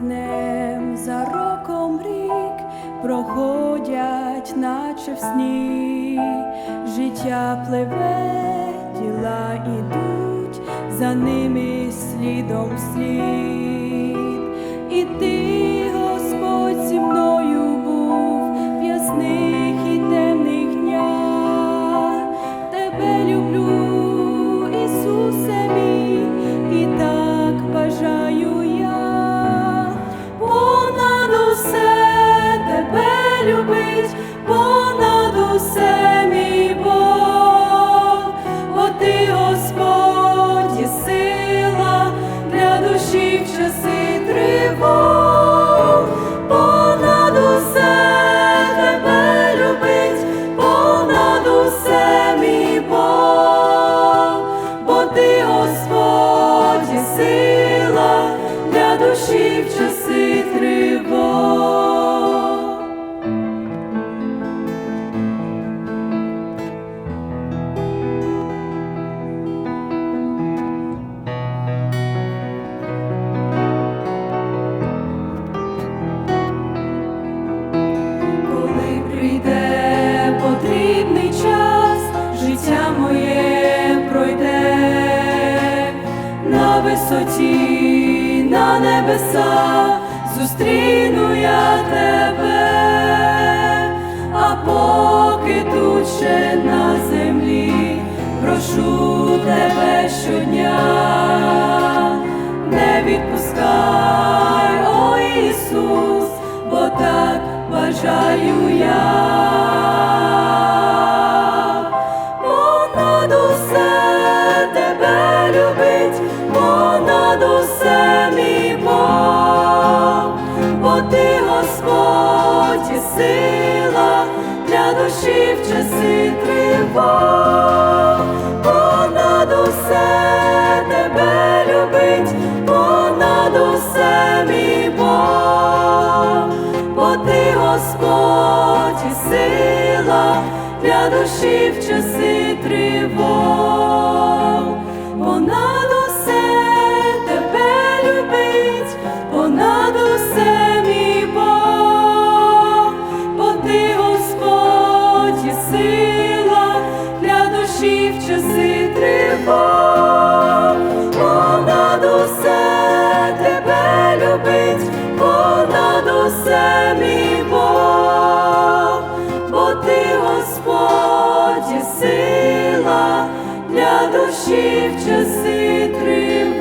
днем, за роком рік проходять, наче в сні, життя пливе, діла ідуть, за ними слідом слід. Висоті, на небеса, зустріну я тебе, а поки тут ще на землі, прошу тебе щодня, не відпускай, о Ісус, бо так бажаю я. Господь сила для душі в часи тривог. Понад усе тебе любить, понад усе мій Бог, бо ти Господь і сила для душі в часи тривог. Душі в часи тривог. Понад усе тебе любить, понад усе мій Бог, бо ти Господь і сила для душі в часи тривог.